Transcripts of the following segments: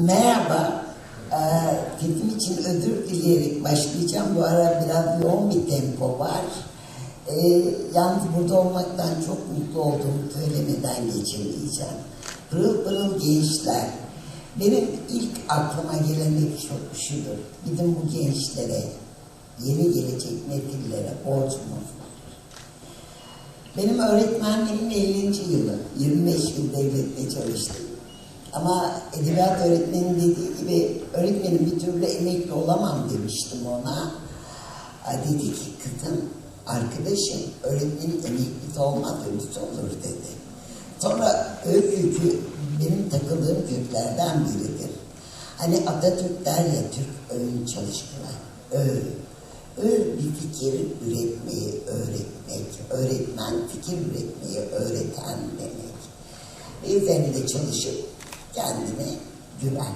Merhaba. Ee, Film için özür dileyerek başlayacağım. Bu ara biraz yoğun bir tempo var. Ee, yalnız burada olmaktan çok mutlu olduğumu söylemeden geçemeyeceğim. Pırıl pırıl gençler. Benim ilk aklıma gelen şu, şudur. Bizim bu gençlere, yeni gelecek nesillere borcumuz. Benim öğretmenliğimin 50. yılı. 25 yıl devlette çalıştım. Ama edebiyat öğretmenin dediği gibi öğretmenim bir türlü emekli olamam demiştim ona. Dedi ki kızım arkadaşım öğretmenin emeklisi olmaz ölüsü olur dedi. Sonra öl yükü benim takıldığım köklerden biridir. Hani Atatürk der ya Türk öğün çalışmalar. Öğ. Öğ bir fikir üretmeyi öğretmek. Öğretmen fikir üretmeyi öğreten demek. Üzerinde çalışıp kendine güven.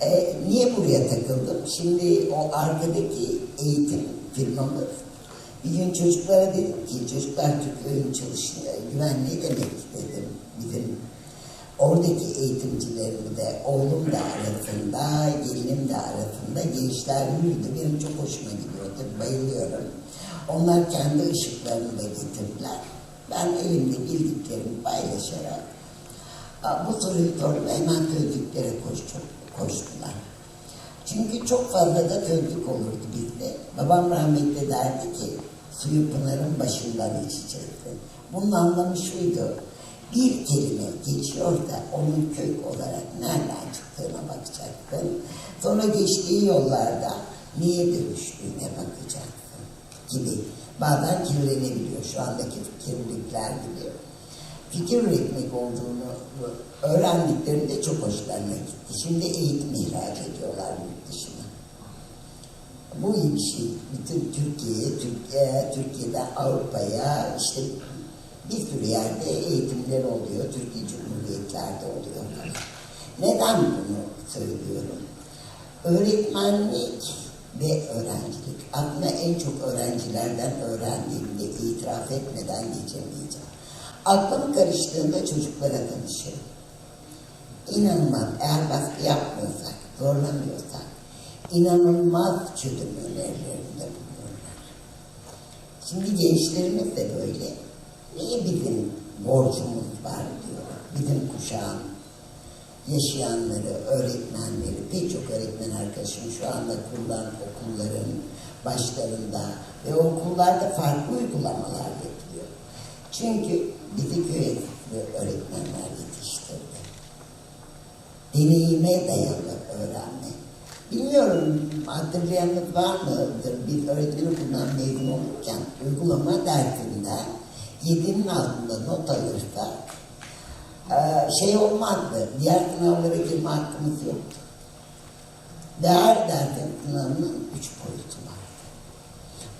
Ee, niye buraya takıldım? Şimdi o arkadaki eğitim firmamız bir gün çocuklara dedim ki çocuklar Türk öğün çalışıyor, güven ne demek dedim. Bizim oradaki eğitimcilerim de oğlum da arasında, gelinim de arasında gençler yürüdü. Benim çok hoşuma gidiyordu, bayılıyorum. Onlar kendi ışıklarını da getirdiler. Ben elimde bildiklerimi paylaşarak Soruyu sordum hemen sözlüklere koştu, koştular. Çünkü çok fazla da sözlük olurdu bizde. Babam rahmetli derdi ki suyu pınarın başından içeceksin. Bunun anlamı şuydu. Bir kelime geçiyor da onun kök olarak nereden çıktığına bakacaksın. Sonra geçtiği yollarda niye dönüştüğüne bakacaksın gibi. Bazen kirlenebiliyor şu andaki kirlilikler gibi fikir üretmek olduğunu öğrendiklerinde çok hoşlarına gitti. Şimdi eğitim ihraç ediyorlar yurt dışına. Bu iyi bir şey. Bütün Türkiye'ye, Türkiye, Türkiye'den Avrupa'ya işte bir sürü yerde eğitimler oluyor. Türkiye Cumhuriyetlerde oluyor. Neden bunu söylüyorum? Öğretmenlik ve öğrencilik. Aslında en çok öğrencilerden öğrendiğimde itiraf etmeden geçemeyeceğim. Aklım karıştığında çocuklara danışıyorum. İnanılmaz eğer baskı yapmıyorsak, zorlamıyorsak inanılmaz çözüm önerilerinde bulunuyorlar. Şimdi gençlerimiz de böyle. Niye bizim borcumuz var diyor. Bizim kuşağın yaşayanları, öğretmenleri, pek çok öğretmen arkadaşım şu anda kurulan okulların başlarında ve okullarda farklı uygulamalar yapılıyor. Çünkü bizi köy öğretmenler yetiştirdi. Deneyime dayalı öğrenme. Bilmiyorum hatırlayanınız var mıdır? Biz öğretmen okulundan mezun olurken uygulama dersinden yedinin altında not alırsak şey olmazdı. Diğer sınavlara girme hakkımız yoktu. Ve her dersin sınavının üç boyutu vardı.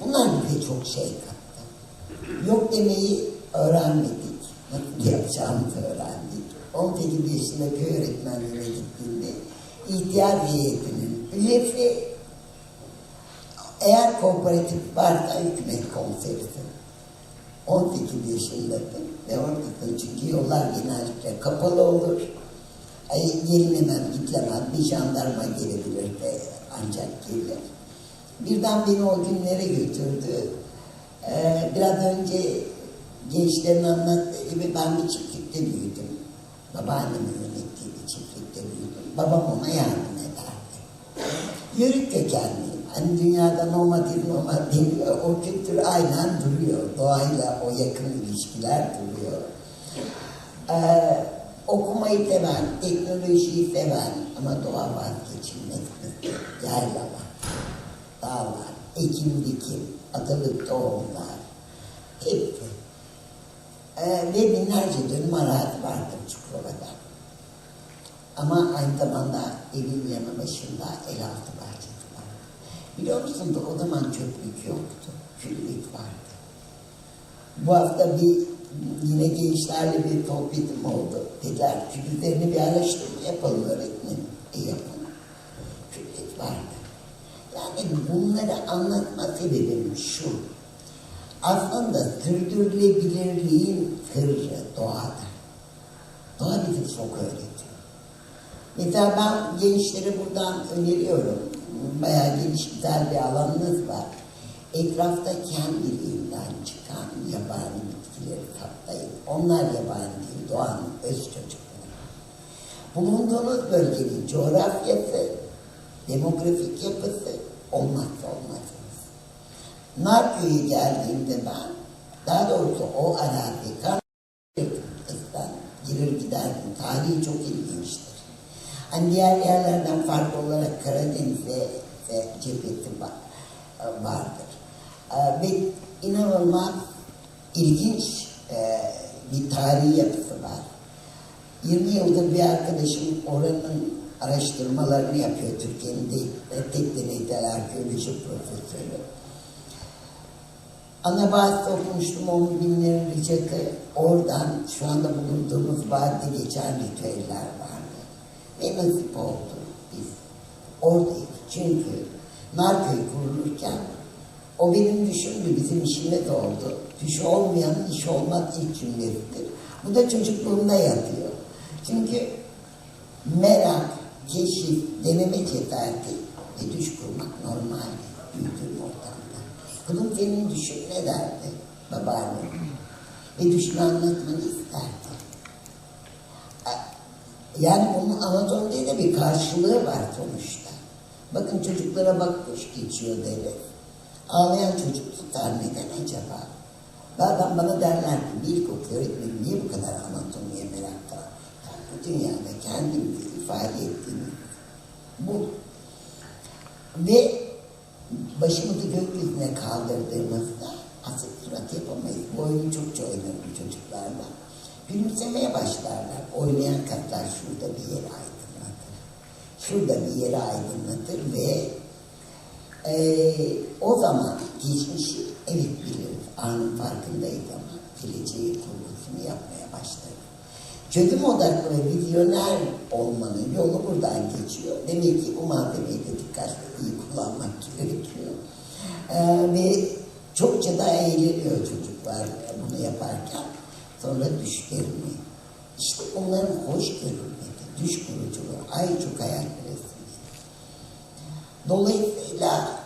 Bunlar bize çok şey kattı. Yok demeyi öğrenmedik. Nasıl yapacağımızı öğrendik. 18 yaşında köy öğretmenliğine gittiğinde ihtiyar heyetinin üyesi eğer kooperatif varsa hükümet konserisin. 18 yaşındasın ve oradasın çünkü yollar genellikle kapalı olur. Ay, gelinemem, gitlemem, bir jandarma gelebilir de ancak gelir. Birden beni o günlere götürdü. Ee, biraz önce gençlerin anlattığı gibi ben bir çiftlikte büyüdüm. Babaannemin yönettiği bir çiftlikte büyüdüm. Babam ona yardım ederdi. Yörük kökenliyim. Hani dünyada nomad nomad deniyor. O kültür aynen duruyor. Doğayla o yakın ilişkiler duruyor. Ee, okumayı seven, teknolojiyi seven ama doğa vazgeçilmez. Yaylalar, dağlar, ekim dikim, atılık tohumlar, hepsi. Ee, ve binlerce dönüm arazi vardır Çukurova'da. Ama aynı zamanda evin yanı başında el altı bahçesi var. Biliyor musun da o zaman çöplük yoktu, küllük vardı. Bu hafta bir yine gençlerle bir sohbetim oldu. Dediler küllüklerini bir araştırma yapalım öğretmenim. E yapın. Küllük vardı. Yani bunları anlatma sebebim şu. Aslında sürdürülebilirliğin sırrı doğada. Doğa bize çok öğretiyor. Mesela ben gençlere buradan öneriyorum. Bayağı geniş güzel bir alanınız var. Etrafta kendiliğinden çıkan yabani bitkileri kaplayın. Onlar yabani değil, doğanın öz çocukları. Bulunduğunuz bölgenin coğrafyası, demografik yapısı olmazsa olmazınız. Narköy'e geldiğimde ben, daha doğrusu o arazi, kan eskiden girir giderdim. Tarihi çok ilginçtir. Hani diğer yerlerden farklı olarak Karadeniz'e ve cepheti va- vardır. Ee, Ve inanılmaz ilginç e, bir tarihi yapısı var. 20 yıldır bir arkadaşım oranın araştırmalarını yapıyor. Türkiye'nin de tek deneyde arkeoloji profesörü. Anabahçe'de okumuştum on binlerin ricakı. Oradan şu anda bulunduğumuz vadide geçen ritüeller vardı. Ve nasip oldu biz. Oradayız. Çünkü Narköy kurulurken o benim düşümdü, bizim işimiz oldu. Düş olmayanın iş olmaz ilk cümlesidir. Bu da çocukluğumda yatıyor. Çünkü merak, keşif, deneme cesareti ve düş kurmak normal büyüdüğüm ortamda. Kızım senin düşün ne derdi babaannem? Ve düşünü anlatmanı isterdi. Yani bunun anatomide de bir karşılığı var sonuçta. Bakın çocuklara bak kuş geçiyor deriz. Ağlayan çocuk tutar neden acaba? Bazen bana derler ki bir ilkokul öğretmenim niye bu kadar anatomiye merakta? Yani bu dünyada kendimizi ifade ettiğimiz bu. Ve başımızı gökyüzüne kaldırdığımızda asık surat yapamayız. Bu oyunu çokça oynarım çocuklarla. Gülümsemeye başlarlar. Oynayan katlar şurada bir yeri aydınlatır. Şurada bir yeri aydınlatır ve eee, o zaman geçmişi evet biliriz. Anın farkındayız ama geleceği kurgusunu yapmaya başlarız. Çözüm odaklı ve vizyoner olmanın yolu buradan geçiyor. Demek ki bu malzemeyi de dikkatli iyi kullanmak gerekiyor. Ee, ve çokça da eğleniyor çocuklar bunu yaparken. Sonra düşlerini. İşte onların hoş görülmedi. Düş kuruculuğu. Ay çok hayal kırıksınız. Dolayısıyla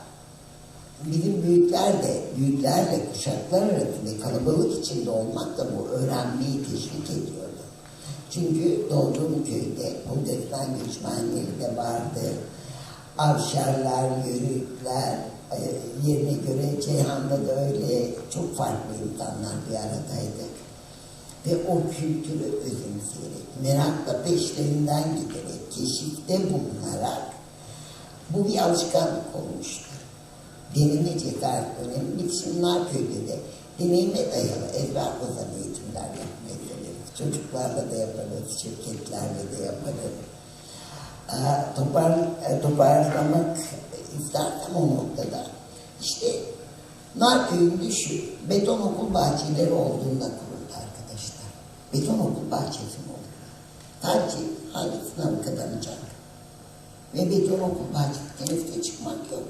bizim büyükler de, büyüklerle kuşaklar arasında kalabalık içinde olmak da bu öğrenmeyi teşvik ediyordu. Çünkü doğduğum köyde Bulgaristan göçmenleri de vardı. Avşarlar, yörükler, e, yerine göre Ceyhan'da da öyle çok farklı insanlar bir aradaydık. Ve o kültürü özümseyerek, merakla peşlerinden giderek, keşifte bulunarak bu bir alışkanlık olmuştur. Deneme cesaret önemli. Biz şimdi de deneyime dayalı ezber kozan eğitimler yapmayı. Çocuklarla da yaparız, şirketlerle de yaparız. Topar, e, toparlamak istersem o noktada işte Narköy'ün düşü beton okul bahçeleri olduğunda kuruldu arkadaşlar. Beton okul bahçesi mi olur? Sadece hangi sınavı kazanacak? Ve beton okul bahçesi teneffüse çıkmak yok.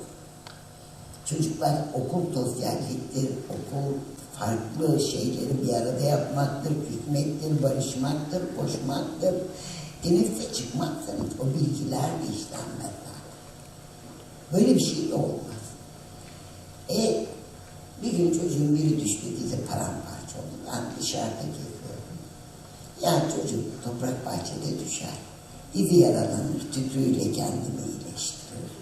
Çocuklar okul sosyalliktir, okul farklı şeyleri bir arada yapmaktır, hükmettir, barışmaktır, koşmaktır. Teneffüse çıkmazsanız o bilgilerle işlenmez zaten. Böyle bir şey olmaz. E bir gün çocuğun biri düştü dizi paramparça oldu. Ben dışarıda geziyorum. Yani çocuk toprak bahçede düşer. Dizi yaralanır, tütüyle kendini iyileştirir.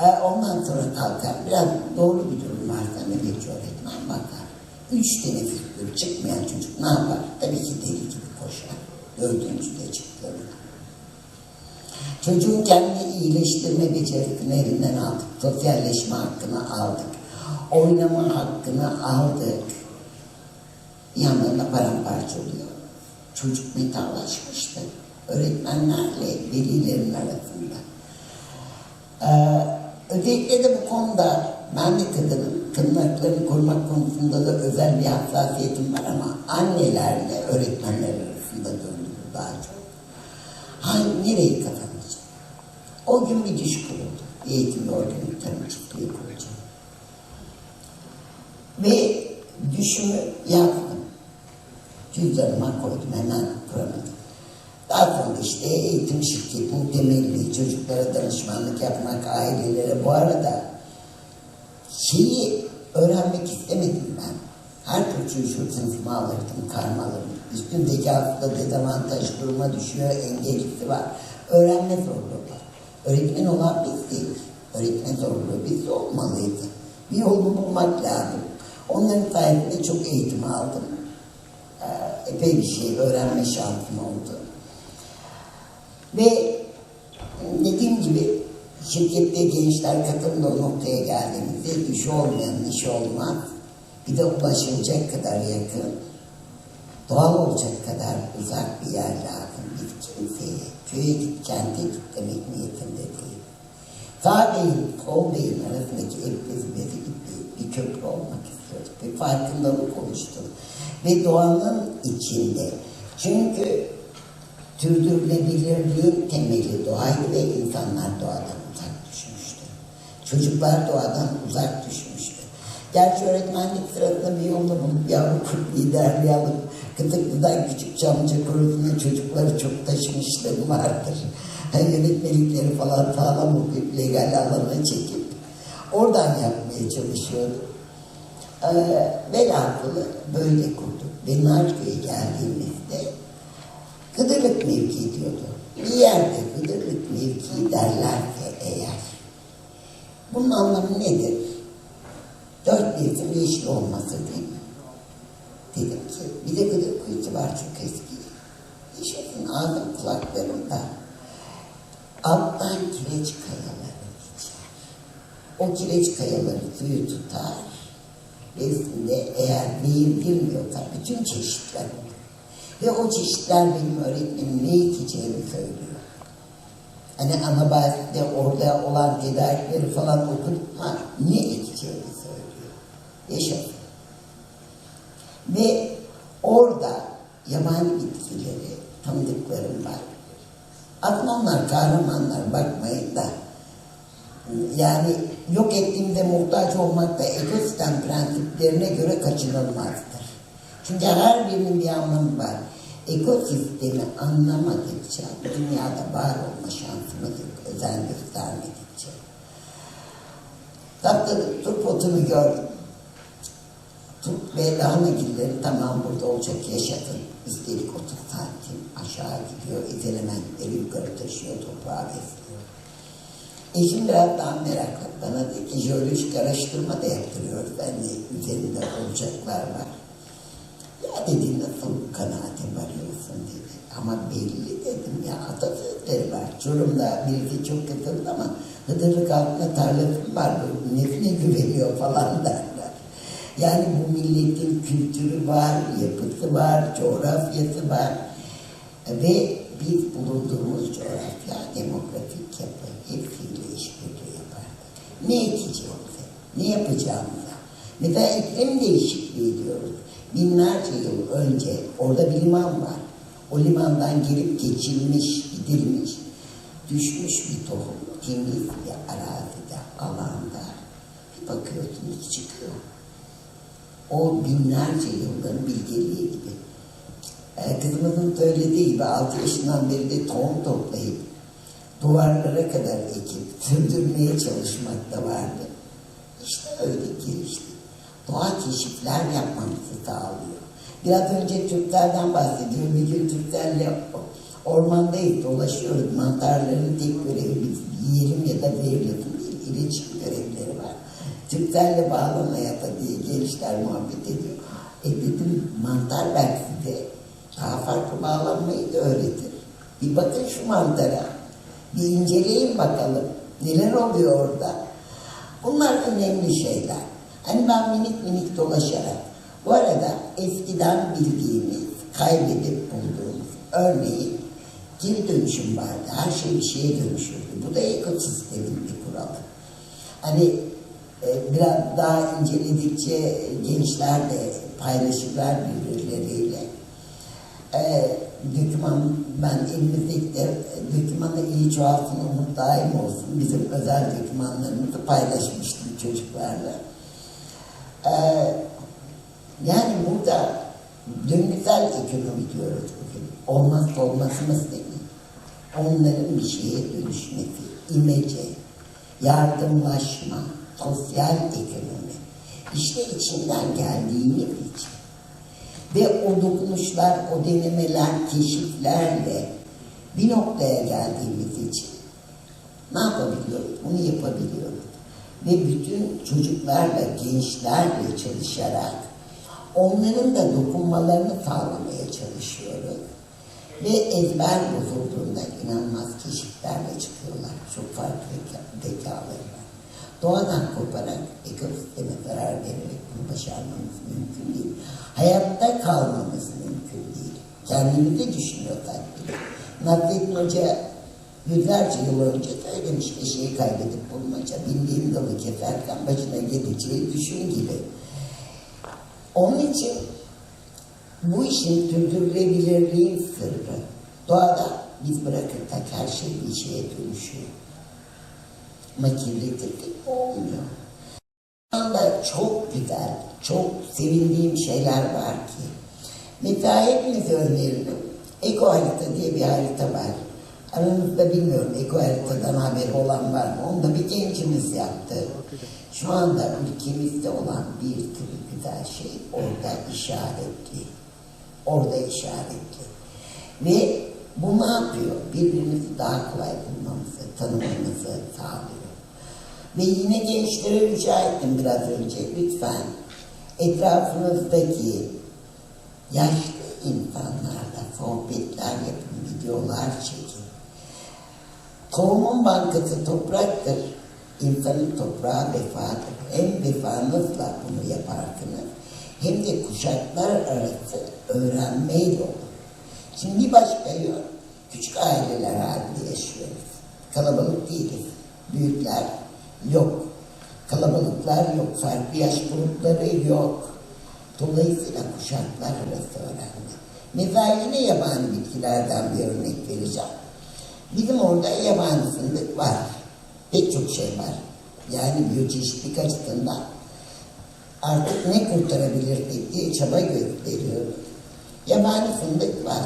E, ondan sonra kalkar. Biraz doğru bir durum varsa nöbetçi öğretmen bakar. Üç teneffüstür çıkmayan çocuk ne yapar? Tabii ki deli gibi koşar. Dördüncüde çıktığında. Çocuğun kendini iyileştirme becerisini elinden aldık. Sosyalleşme hakkını aldık. Oynama hakkını aldık. Bir yandan da paramparça oluyor. Çocuk metallaşmıştı. Öğretmenlerle velilerin arasında. Ee, özellikle de bu konuda ben de kadının tırnaklarını korumak konusunda da özel bir hassasiyetim var ama annelerle öğretmenler arasında döndü çok. Hangi, nereyi kazanacak? O gün bir düş kuruldu. Eğitim ve organik tarım çiftliği kuracağım. Ve düşümü yazdım. Cüzdanıma koydum hemen kuramadım. Sonra işte eğitim şirketinin temelli çocuklara danışmanlık yapmak, ailelere. Bu arada şeyi öğrenmek istemedim ben. Her çocuğu şu sınıfıma alırdım, karmalarım. Üstündeki hafta dezavantaj duruma düşüyor, engellisi var. Öğrenme zorluğu var. Öğretmen olan biz değil. Öğretmen zorluğu biz olmalıydı. Bir yolunu bulmak lazım. Onların sayesinde çok eğitim aldım. Ee, epey bir şey öğrenme şansım oldu. Ve dediğim gibi şirkette gençler katılımda o noktaya geldiğimizde iş olmayan iş olmaz. Bir de ulaşılacak kadar yakın, doğal olacak kadar uzak bir yer lazım. Biz kimseye, köye git, kente git demek niyetinde değil. Sağ beyin, sol beyin arasındaki eklezmesi gibi bir köprü olmak istiyoruz. Bir farkındalık oluştu. Ve doğanın içinde. Çünkü sürdürülebilirliğin temeli doğaydı ve insanlar doğadan uzak düşmüştü. Çocuklar doğadan uzak düşmüştü. Gerçi öğretmenlik sırasında bir yolunu bulup yavru kurt liderliği alıp Kıtıklı'dan küçük Çamlıca Kurusu'na çocukları çok taşımışlığım vardır. Yani yönetmelikleri falan sağlam okuyup legal alana çekip oradan yapmaya çalışıyordum. Ee, velhasılı böyle kurduk. Ve Narköy'e geldiğimizde Kıdırlık mevki diyordu. Bir yerde Kıdırlık mevki derlerse eğer. Bunun anlamı nedir? Dört mevsim yeşil olması değil mi? Dedim ki bir de Kıdır kuyusu var çok eski. Yaşasın ağzım kulaklarımda. Alttan kireç kayaları geçer. O kireç kayaları suyu tutar. Üstünde eğer nehir girmiyorsa bütün çeşitler olur. Ve o çeşitler benim öğretmenim ne içeceğimi söylüyor. Hani Anabasi'de orada olan tedarikleri falan okutma ne içeceğimi söylüyor. Yaşasın. Ve orada yabani bitkileri tanıdıklarım var. Atmanlar, kahramanlar bakmayın da yani yok ettiğimde muhtaç olmak da ekosistem prensiplerine göre kaçınılmazdır. Çünkü her birinin bir anlamı var. Ekosistemi anlamadıkça dünyada var olma şansımız yok. Özen göstermedikçe. Tatlı turp otunu gördüm. Lahanagilleri tamam burada olacak yaşadın. Üstelik 30 santim aşağı gidiyor. İzelementleri yukarı taşıyor, toprağa besliyor. Eşim biraz daha meraklı. Bana dedi ki jeolojik araştırma da yaptırıyoruz. Ben de üzerinde olacaklar var. Ya dedi nasıl kanaate varıyorsun dedi. Ama belli dedim ya atasözleri var. Çorum'da birisi çok katıldı ama Hıdırlık altında tarlasım var. Nefine güveniyor falan derler. Yani bu milletin kültürü var, yapısı var, coğrafyası var. Ve biz bulunduğumuz coğrafya, demografik yapı hepsiyle işbirliği yapardık. Ne ekeceğimize, ne yapacağımıza. Mesela iklim değişikliği diyoruz. Binlerce yıl önce orada bir liman var. O limandan gelip geçilmiş, gidilmiş, düşmüş bir tohum. Temiz bir arazide, alanda. Bir bakıyorsunuz çıkıyor. O binlerce yılların bilgeliği gibi. Ee, kızımızın söylediği gibi 6 yaşından beri de tohum toplayıp duvarlara kadar ekip sürdürmeye çalışmak da vardı. İşte öyle gelişti. Doğa keşifler yapmamızı sağlıyor. Biraz önce Türklerden bahsediyorum. Bir gün Türklerle ormandayız, dolaşıyoruz. Mantarların tek görevi biz yiyelim ya da verelim değil. Görevleri var. Türklerle bağlamaya diye gençler muhabbet ediyor. E dedim mantar belki size daha farklı bağlanmayı da öğretir. Bir bakın şu mantara. Bir inceleyin bakalım. Neler oluyor orada? Bunlar önemli şeyler. Hani ben minik minik dolaşarak. Bu arada eskiden bildiğimiz, kaybedip bulduğumuz örneğin geri dönüşüm vardı. Her şey bir şeye dönüşürdü. Bu da ekosistemin bir kuralı. Hani biraz daha inceledikçe gençler de paylaşırlar birbirleriyle. E, döküman, ben elimizdeki de dökümanı iyi çoğalsın, umut daim olsun. Bizim özel dökümanlarımızı paylaşmıştım çocuklarla. E, yani burada döngüsel ekonomi diyoruz bugün. Olmazsa olmazımız değil onların bir şeye dönüşmesi, imece, yardımlaşma, sosyal ekonomi. İşte içinden geldiğimiz için. Ve o dokunuşlar, o denemeler, keşiflerle bir noktaya geldiğimiz için ne yapabiliyoruz? Bunu yapabiliyoruz. Ve bütün çocuklarla, gençlerle çalışarak onların da dokunmalarını sağlamaya çalışıyoruz. Ve ezber bozulduğunda inanılmaz keşiflerle çıkıyorlar. Çok farklı zeka- zekaları var. Doğadan koparak ekosisteme zarar vererek bunu başarmamız mümkün değil. Hayatta kalmamız mümkün değil. Kendimizi düşünüyorsak bile. Nasrettin Hoca yüzlerce yıl önce söylemiş eşeği kaybedip bulmaca. Bindiğin dalı keserken başına geleceği düşün gibi. Onun için bu işin sürdürülebilirliğin sırrı doğada biz bırakırsak her şey bir şeye dönüşüyor. Makirletirdik olmuyor. Şu anda çok güzel, çok sevindiğim şeyler var ki. Mesela hepinize öneririm. Eko harita diye bir harita var. Aranızda bilmiyorum eko haritadan haberi olan var mı? Onu da bir gencimiz yaptı. Şu anda ülkemizde olan bir sürü güzel şey orada işaretli. Orada işaretli. Ve bu ne yapıyor? Birbirimizi daha kolay bulmamızı, tanımamızı sağlıyor. Ve yine gençlere rica ettim biraz önce lütfen etrafınızdaki yaşlı insanlarla sohbetler yapın, videolar çekin. Tohumun bankası topraktır. İnsanın toprağa vefadır. Hem vefanızla bunu yaparsınız hem de kuşaklar arası öğrenmeyle olur. Şimdi bir başka yön, küçük aileler halinde yaşıyoruz. Kalabalık değiliz. Büyükler yok. Kalabalıklar yok. Farklı yaş grupları yok. Dolayısıyla kuşaklar arası öğrenme. Mesela yine yabani bitkilerden bir örnek vereceğim. Bizim orada yabani var. Pek çok şey var. Yani biyoçeşitlik açısından artık ne kurtarabilirdik diye çaba gösteriyoruz. Yabani fındık var.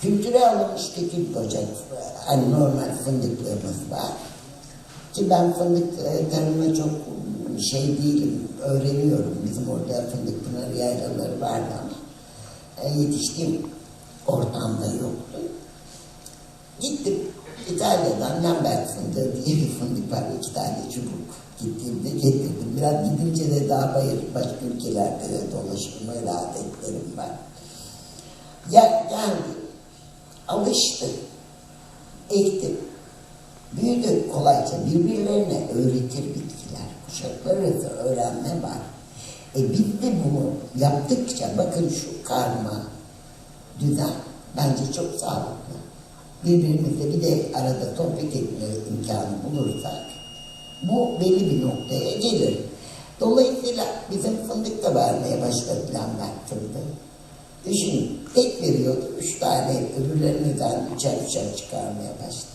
Kültüre alınmış tekil ocak, hani normal fındıklığımız var. Ki ben fındık e, tarımına çok şey değilim, öğreniyorum. Bizim orada fındık pınarı yaylaları vardı ama e, yetiştiğim ortamda yoktu. Gittim İtalya'dan Lambert fındığı diye bir fındık var, iki tane çubuk gittiğimde getirdim. Biraz gidince de daha bayır başka ülkelerde de dolaşma adetlerim var. Ya, geldi, alıştı, ektim, büyüdü kolayca birbirlerine öğretir bitkiler. Kuşaklar arası öğrenme var. E biz de bunu yaptıkça bakın şu karma, düzen bence çok sağlıklı. Birbirimizle bir de arada sohbet etme imkanı bulursak bu belli bir noktaya gelir. Dolayısıyla bizim fındık da vermeye başladı lambert fındığı. Düşünün tek veriyordu, üç tane öbürlerinden üçer üçer çıkarmaya başladı.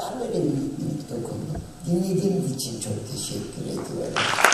Ben böyle minik minik dokundum. Dinlediğiniz için çok teşekkür ediyorum.